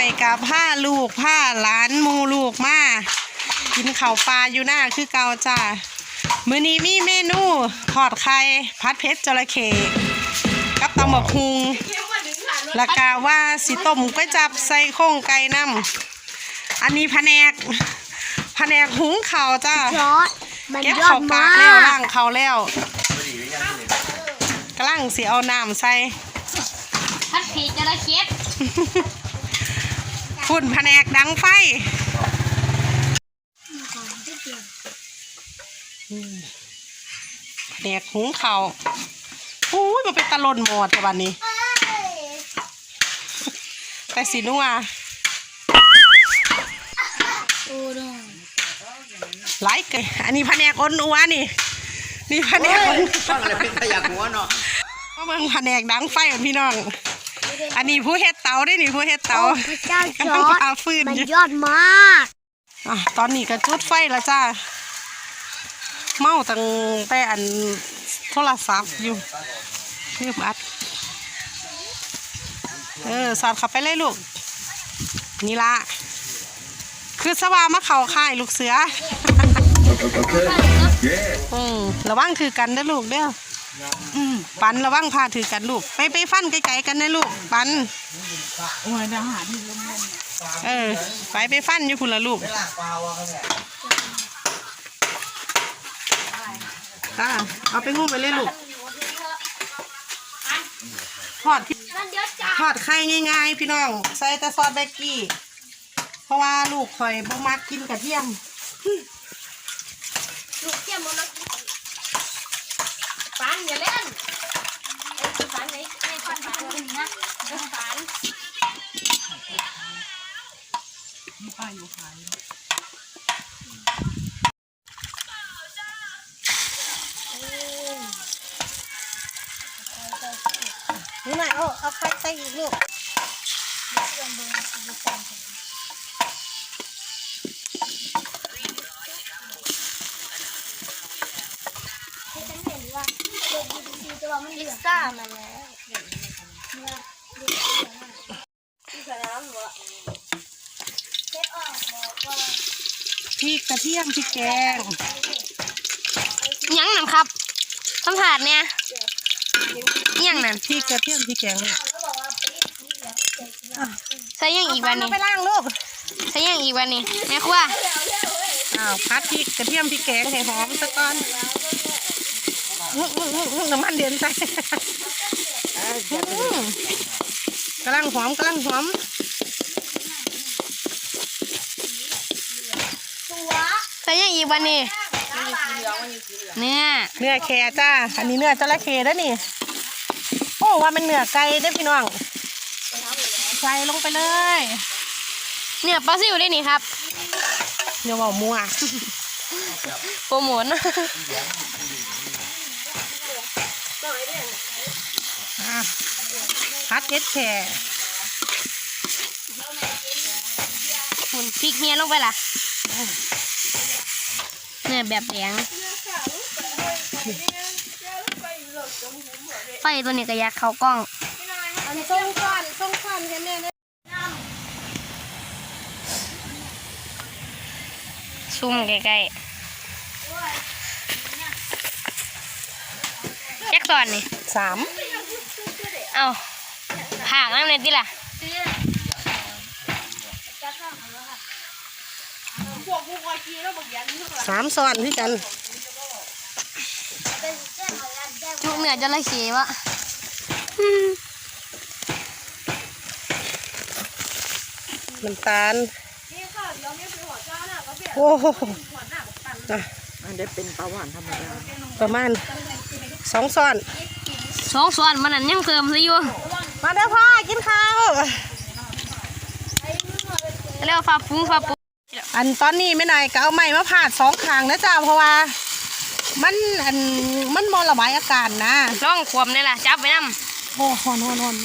อยกับผ้าลูกผ้าหลานมูลูกมากินข้าวปลาอยู่หน้าคือเกาจ้ามื้อนี้มีเมนูทอดไข่พัดเพชรจระเข้กับตำบักฮุงแล้วก็ว่าสิต้มก๋วยจับใส่โครงไก่น้ำอันนี้แผนกแผนกหุงข้าวจ้าเก็บข้าวกามาแล้วล้างข้าวแล้วกำลังสิเอาน้ำใส่พัดผีจระเข้ ฝุ่นแผนกดังไฟแผนกหุงข้าวอุ้ยมันเป็นตะลนหมดแต่วันนี้ แต่สีนัวโอ้ดงไลค์เกยอันนี้แผนกอ้นอัวนี่ นี่แผนกอ้นฟังอะไรเป็นขยะหัวเนาะก็เบิ่งแผนกดังไฟเหมือนพี่น้อง อันนี้ผู้เฮ็ดเตาได้นี่ผู้เฮ็ดเตาโอ้พระเจ้าจกำลัองดพาฟืนมันอยู่ยอดมากอะตอนนี้ก็จุดไฟแล้วจ้าเมาตั้งแต่อันโทรศัพท์อยู่ลืมอัดเออสอดเข้าไปเลยลูก นี่ละคือสว่ามาเข่าค่ายลูกเสือ อืมระวังถือกันนะลูกเด้อ อืมปันระวังพาถือกันลูก ไปไปฟันไกลๆกันนะลูก ปันเออ ไปไปฟันอยู่คุณละลูกค่ะเอาไปงุ้มไปเลยลูกทอดทอดไข่ง่ายๆ พี่น้อง ใส่แต่ซอสเบกกี้ เพราะว่าลูกข่อยบ่มักกินกระเทียม ลูกเทียมมันมาฟัน อย่าเล่นไอ้ฟันไหนไอ้ฟันฟันนี่นะไอ้ฟันนี่หน่อยเอาเอาไข่ใส่อีกลูกพิ ซซ่ามาแล้วพริกกระเทียมพริกแกงยังนั่นครับสัมผัสเนี่ยยังนั่นพริกกระเทียมพริกแกงเนี่ยใส่ยังอีกวันเอานี้ไปล้างลูกใส่ยังอีกวันนี้แม่ครัวอ้าวพัดพริกกระเทียมพริกแกงให้หอมซะก่อน อื้ออื้ออื้ออื้อน้ำมันเดือนใส่อื้อกำลังหอมกำลังหอมใส่ยังอีกวันนี้เนี่ยเนื้อแค่จ้า อันนี้เนื้อจระเข้แล้วนี่ โอ้ว่ามันเนื้อไก่ได้อพี่น้องใส่ลงไปเลย เนี่ยปลาซิวได้นี่ครับเนื้อว่ามัวโปรโมทนะ อะพัด เอ็ดแค่หุ่นพริกเฮียลงไปล่ะเนี่ยแบบแดงไฟตัวนี้ก็อยากเข้ากล้องอันส่งก่อนส่งก่อนให้แม่นะซุ่มใกล้ๆแจ็คตอนนี่สามเอา ห่างน้ำเลยดิล่ะสามซ้อนที่กันจุเหนือจระเข้วะน้ำตาลโอ้โหอะอันนี้เป็นปลาหวานธรรมดาประมาณสองซ้อนสองส่วนมันนั่นยังเพิ่มซะอยู่ มาเด้อพ่อกินข้าวเรียกว่าฟ้าฟุ้งฟ้าปุ้งอันตอนนี้ไม่หน่อยก็เอาไม้มาผาดสองขางนะจ้าเพราะว่ามันอันมันมอระบายอากาศนะร่องขวมนี่แหละจับไว้น้โอ้โหนอนน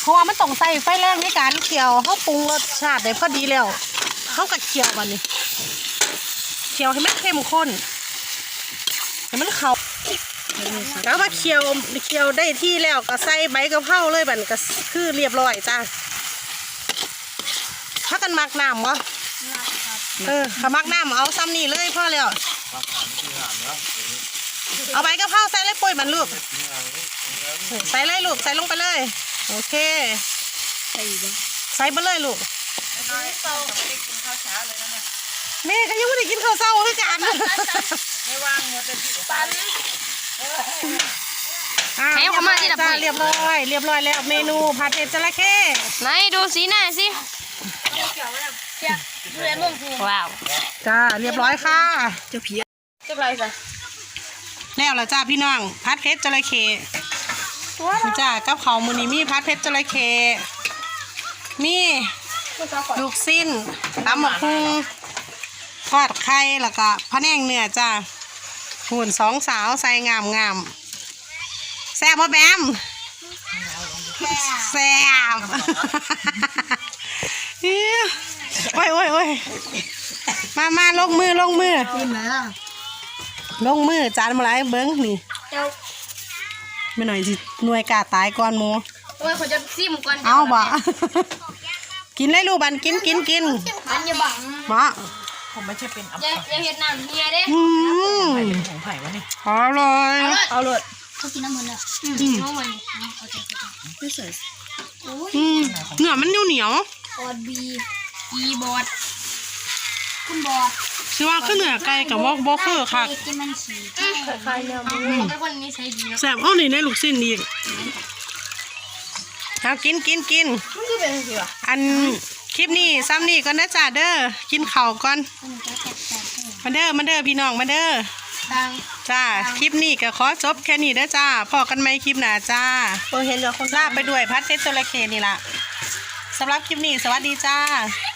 เพราะว่ามันต้องใส่ไฟแรงในการเคี่ยวเขาปรุงรสชาติได้พอดีแล้วเขาก็เคี่ยวมันนี่เคี่ยวให้มันเข้มข้นให้มันเข้า แล้วมาเคี่ยวเคี่ยวได้ที่แล้วก็ใส่ใบกะเพราเลยบัดนก็คือเรียบร้อยจ้ากันมักน้ำวะนะครับเออถ้ามักน้ำเอาซ้ำนี่เลยพ่อแล้วเอาใบกะเพราใส่เลยปุ้ยมันลูกใส่เลยลูกใส่ลงไปเลย โอเค ใส่บ้างใส่ไปเลยลูกแม่ก็ยังไม่ได้กินข้าวเช้าคือกันปัน อะให้เขามาที่ละจ้าปุ้ยเรียบร้อย เรียบร้อยแล้วเมนูผัดเผ็ดจระเข้ไหนดูสีหน้าสิว้าวจ้าเรียบร้อยค่ะเจ้าเพี้ยเรียบร้อยจ้ะแล้วละจ้าพี่น้องผัดเผ็ดจระเข้นี่จ้ากับเขาวมือนี้มีผัดเผ็ดจระเข้มีลูกสิ้นตำหมกพุงทอดไข่แล้วก็พะแนงเนื้อจ้า หุ่นสองสาวใส่งามงามๆแซ่บพ่แบมแซ่บเอี้ยโอ้ยโอ้ยโอ้ยมามาลงมือลงมือกินไหมล่ะลงมือจานมาหลายเบิ้งนี่เจ้าไม่หน่อยสิหน่วยกาตายก่อนหมูโอ้ยเขาจะซิมก่อนเอาบ่กินเลยลูกบันกินกินกินอันอย่าบังบ่ผมไม่ใช่เป็นอัพอย่าอย่าเห็ดน้ำเฮียเด้ อืมของไผ่วะนี่อร่อย เอาเลยเขากินน้ำมันเลยอืมน้ำมันโอเคโอเคไม่ใส่โอ้ยอืมเนื้อมันเหนียวเหนียวบอดบีอีบอดคุณบอดชื่อว่าขึ้นเหนือไก่กับวอกบอคือค่ะกินมันฉี่ใครเนี่ยมึงเป็นคนนิสัยดีนะแซ่บเอานี่ในลูกสิ้นอีกเอากินกินกินมันคือเป็นสิวะอันคลิปนี้ซ้ำนี่ก่อนนะจ้าเด้อกินข้าวก่อนมันจะแตกแตกมาเด้อมาเด้อพี่น้องมาเด้อดัง จ้า คลิปนี้ก็ขอจบแค่นี้เด้อจ้าพอกันไหมคลิปหน้าจ้าเปิดเห็นแล้วคนลาไปด้วยพัดเพชรจระเข้นี่ล่ะสำหรับคลิปนี้สวัสดีจ้าส